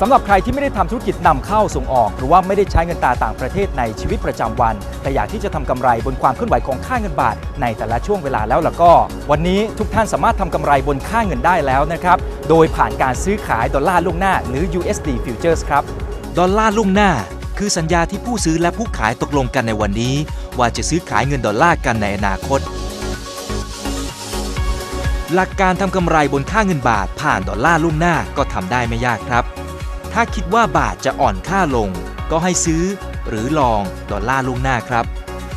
สำหรับใครที่ไม่ได้ทำธุรกิจนำเข้าส่งออก หรือว่าไม่ได้ใช้เงินตราต่างประเทศในชีวิตประจำวัน แต่อยากที่จะทำกำไรบนความเคลื่อนไหวของค่าเงินบาท ในแต่ละช่วงเวลาแล้วล่ะก็ วันนี้ทุกท่านสามารถทำกำไรบนค่าเงินได้แล้วนะครับโดยผ่านการซื้อขายดอลลาร์ล่วงหน้าหรือ USD Futures ครับดอลลาร์ล่วงหน้า คือสัญญาที่ผู้ซื้อและผู้ขายตกลงกันในวันนี้ ว่าจะซื้อขายเงินดอลลาร์กันในอนาคต หลักการทำกำไรบนค่าเงินบาทผ่านดอลลาร์ล่วงหน้าก็ทำได้ไม่ยากครับ ถ้าคิดว่าบาทจะอ่อนค่าลง ก็ให้ซื้อ หรือลองดอลลาร์ล่วงหน้าครับ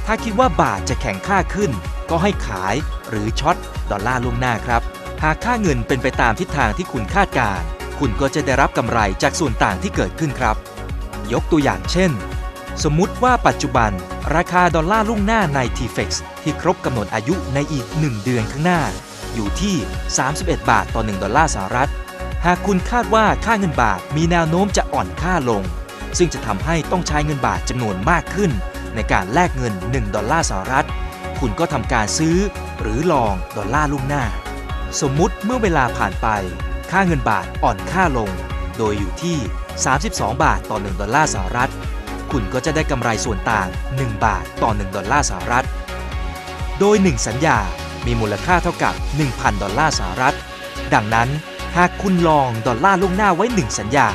ถ้าคิดว่าบาทจะแข็งค่าขึ้น ก็ให้ขายหรือช็อตดอลลาร์ล่วงหน้าครับ หากค่าเงินเป็นไปตามทิศทางที่คุณคาดการ คุณก็จะได้รับกำไรจากส่วนต่างที่เกิดขึ้นครับ ยกตัวอย่างเช่น สมมุติว่าปัจจุบัน ราคาดอลลาร์ลุ่งหน้าใน TFX ที่ครบกำหนดอายุในอีก 1 เดือนข้างหน้า อยู่ที่ 31 บาทต่อ 1 ดอลลาร์สหรัฐ หากคุณคาดว่าค่าเงินบาทมีแนวโน้มจะอ่อนค่าลง ซึ่งจะทำให้ต้องใช้เงินบาทจำนวนมากขึ้น ในการแลกเงิน 1 ดอลลาร์สหรัฐ คุณก็ทำการซื้อ หรือลองดอลลาร์ลุ่งหน้า สมมุติเมื่อเวลาผ่านไป ค่าเงินบาทอ่อนค่าลง โดยอยู่ที่ 32 บาทต่อ 1 ดอลลาร์สหรัฐ คุณก็จะได้กำไรส่วนต่าง 1 บาทต่อ 1 ดอลลาร์สหรัฐ โดย 1 สัญญา มีมูลค่าเท่ากับ 1,000 ดอลลาร์สหรัฐ ดังนั้น หากคุณลองดอลลาร์ล่วงหน้าไว้ 1 สัญญา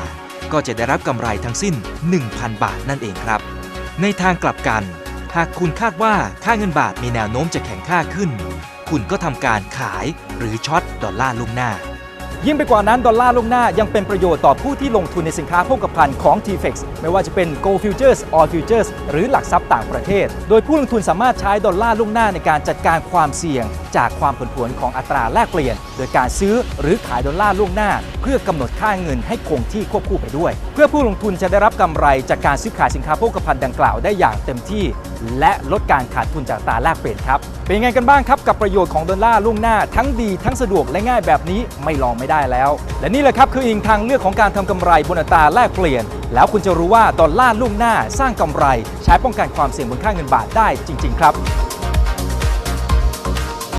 ก็จะได้รับกำไรทั้งสิ้น 1,000 บาทนั่นเองครับ ในทางกลับกัน หากคุณคาดว่าค่าเงินบาทมีแนวโน้มจะแข็งค่าขึ้น คุณก็ทำการขายหรือช็อตดอลลาร์ล่วงหน้า ยิ่งไปกว่านั้นดอลลาร์ล่วงหน้ายังเป็นประโยชน์ต่อผู้ที่ลงทุนในสินค้าโภคภัณฑ์ของ TFX ไม่ว่าจะเป็น Gold Futures All Futures หรือหลักทรัพย์ต่างประเทศ โดยผู้ลงทุนสามารถใช้ดอลลาร์ล่วงหน้าในการจัดการความเสี่ยง จากความผันผวนของอัตราแลกเปลี่ยน โดยการซื้อหรือขายดอลลาร์ล่วงหน้า เพื่อกำหนดค่าเงินให้คงที่ควบคู่ไปด้วย เพื่อผู้ลงทุนจะได้รับกำไรจากการซื้อขายสินค้าโภคภัณฑ์ดังกล่าวได้อย่างเต็มที่ และลดการขาดทุนจากตาแลกเปลี่ยนครับ เป็นไงกันบ้างครับกับประโยชน์ของดอลลาร์ล่วงหน้าทั้งดีทั้งสะดวกและง่ายแบบนี้ไม่ลองไม่ได้แล้ว และนี่แหละครับคืออีกทางเลือกของการทำกำไรบนอัตราแลกเปลี่ยน แล้วคุณจะรู้ว่าดอลลาร์ล่วงหน้าสร้างกำไร ใช้ป้องกันความเสี่ยงบนค่าเงินบาทได้จริง ๆ ครับ